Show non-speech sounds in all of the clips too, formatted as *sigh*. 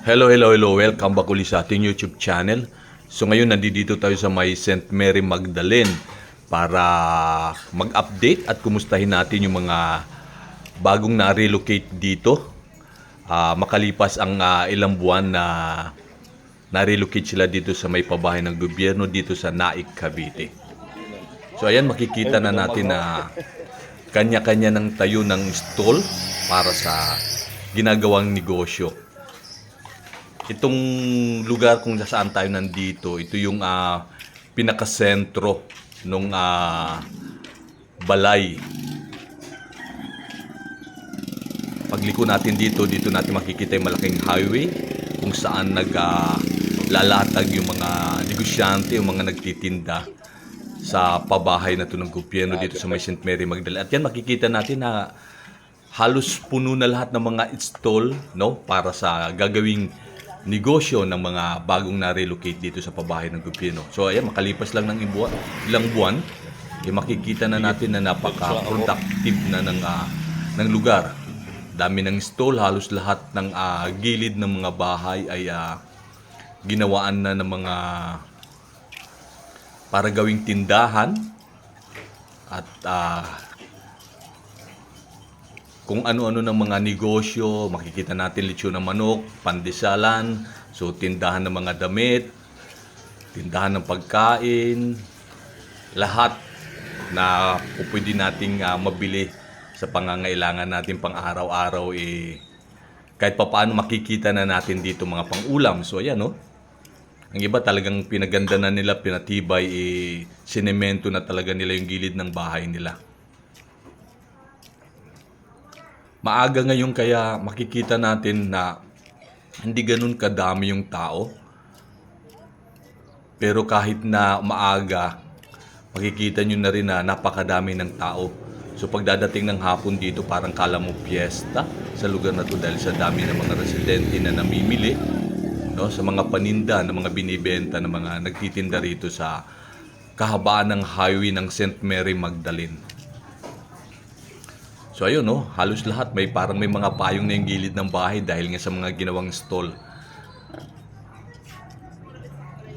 Hello, hello, hello. Welcome back ulit sa ating YouTube channel. So ngayon nandito tayo sa may St. Mary Magdalene para mag-update at kumustahin natin yung mga bagong na-relocate dito. Ah, makalipas ang ah, ilang buwan na na-relocate sila dito sa may pabahay ng gobyerno dito sa Naik, Cavite. So ayan makikita na natin na kanya-kanya ng tayo ng stall para sa ginagawang negosyo. Itong lugar kung saan tayo nandito, ito yung ah, pinakasentro nung ah, balay. Pagliko natin dito, dito natin makikita yung malaking highway kung saan nag lalatag yung mga negosyante, yung mga nagtitinda sa pabahay na ng gobyerno dito sa may St. Mary Magdalene. At yan makikita natin na halos puno na lahat ng mga stall no para sa gagawing negosyo ng mga bagong na-relocate dito sa pabahay ng gobyerno. So ayan, makalipas lang ng ibuan, ilang buwan, eh, makikita na natin na napaka-productive na ng, ah, ng lugar. Dami ng stall, halos lahat ng ah, gilid ng mga bahay ay ah, ginawaan na ng mga para gawing tindahan at ah, kung ano-ano ng mga negosyo, makikita natin lechon ng manok, pandesalan, so tindahan ng mga damit, tindahan ng pagkain, lahat na pwede nating ah, mabili sa pangangailangan natin pang araw-araw eh kahit papaano makikita na natin dito mga pang-ulam. So ayan no. Ang iba talagang pinaganda na nila, pinatibay, eh, sinemento na talaga nila yung gilid ng bahay nila. Maaga ngayon kaya makikita natin na hindi ganun kadami yung tao. Pero kahit na maaga, makikita nyo na rin na napakadami ng tao. So pagdadating ng hapon dito, parang kala mo piyesta sa lugar na to dahil sa dami ng mga residente na namimili no, sa mga paninda ng mga binibenta ng mga nagtitinda rito sa kahabaan ng highway ng St. Mary Magdalene. So ayun no, halos lahat may parang may mga payong na yung gilid ng bahay dahil nga sa mga ginawang stall.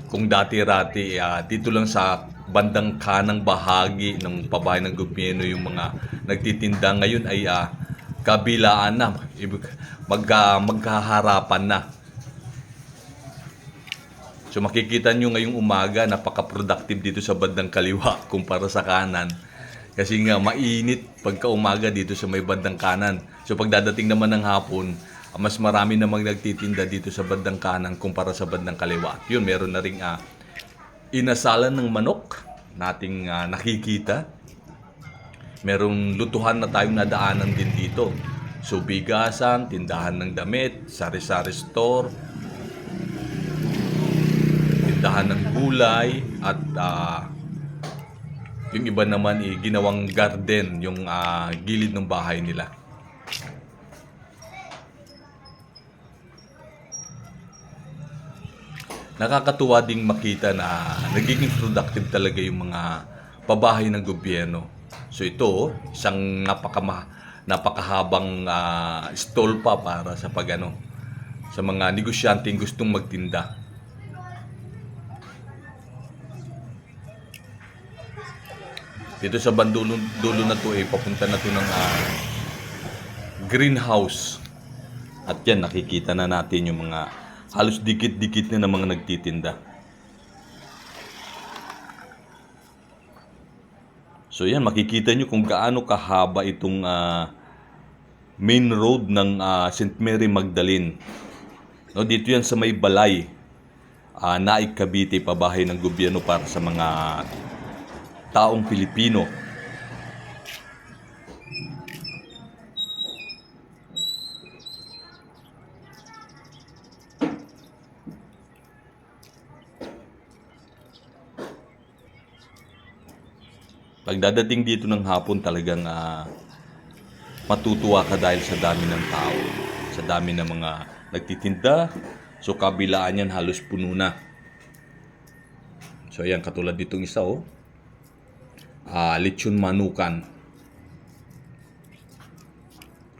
Kung dati-rati, ah, dito lang sa bandang kanang bahagi ng pabahay ng gobyerno yung mga nagtitinda ngayon ay ah, kabilaan na, magka, magkaharapan na. So makikita nyo ngayong umaga, napaka-productive dito sa bandang kaliwa *laughs* kumpara sa kanan. Kasi nga mainit pagka umaga dito sa may bandang kanan. So pagdadating naman ng hapon, mas marami namang nagtitinda dito sa bandang kanan kumpara sa bandang kaliwa. Yun, meron na ring ah, inasalan ng manok nating ah, nakikita. Merong lutuhan na tayong nadaanan din dito. So bigasan, tindahan ng damit, sari-sari store, tindahan ng gulay at ah, yung iba naman eh, ginawang garden yung ah, gilid ng bahay nila. Nakakatuwa ding makita na nagiging productive talaga yung mga pabahay ng gobyerno. So ito, isang napakama, napakahabang ah, stall pa para sa pagano sa mga negosyanteng gustong magtinda. Dito sa bandulo dulo na to eh, papunta na to ng ah, greenhouse. At yan, nakikita na natin yung mga halos dikit-dikit na ng mga nagtitinda. So yan, makikita nyo kung gaano kahaba itong ah, main road ng ah, St. Mary Magdalene. No, dito yan sa may balay. Uh, Naik Cavite, pabahay ng gobyerno para sa mga taong Pilipino. Pagdadating dito ng hapon talagang ah, matutuwa ka dahil sa dami ng tao, sa dami ng mga nagtitinda. So kabilaan yan halos puno na. So ayan katulad ditong isa oh. Ah, lechon manukan.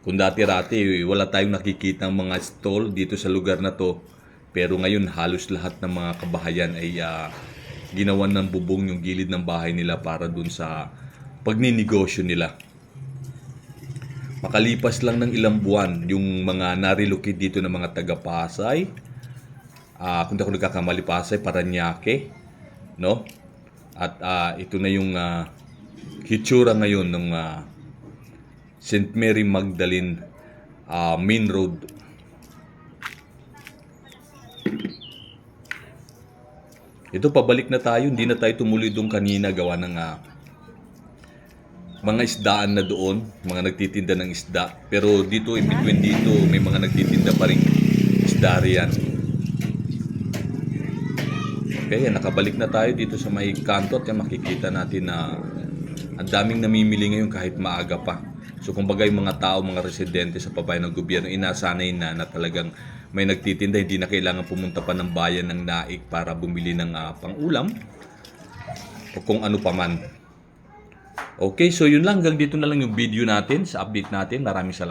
Kung dati-rati wala tayong nakikita mga stall dito sa lugar na to, pero ngayon halos lahat ng mga kabahayan ay ah, ginawan ng bubong yung gilid ng bahay nila para dun sa pagninegosyo nila. Makalipas lang ng ilang buwan, yung mga narilocate dito ng mga taga-Pasay, ah kung ako nagkakamali, Pasay, Paranaque, no? At ah, ito na yung ah, hitsura ngayon ng ah, St. Mary Magdalene ah, Main Road. Ito, pabalik na tayo. Hindi na tayo tumuloy doon kanina gawa ng ah, mga isdaan na doon, mga nagtitinda ng isda. Pero dito, in between dito, may mga nagtitinda pa rin isda riyan. Kaya nakabalik na tayo dito sa may kanto at makikita natin na ang daming namimili ngayon kahit maaga pa. So kumbaga yung mga tao, mga residente sa pabayan ng gobyerno, inasanay na na talagang may nagtitinda, hindi na kailangan pumunta pa ng bayan ng naik para bumili ng ah, pang-ulam o kung ano pa man. Okay, so yun lang. Hanggang dito na lang yung video natin sa update natin. Maraming salamat.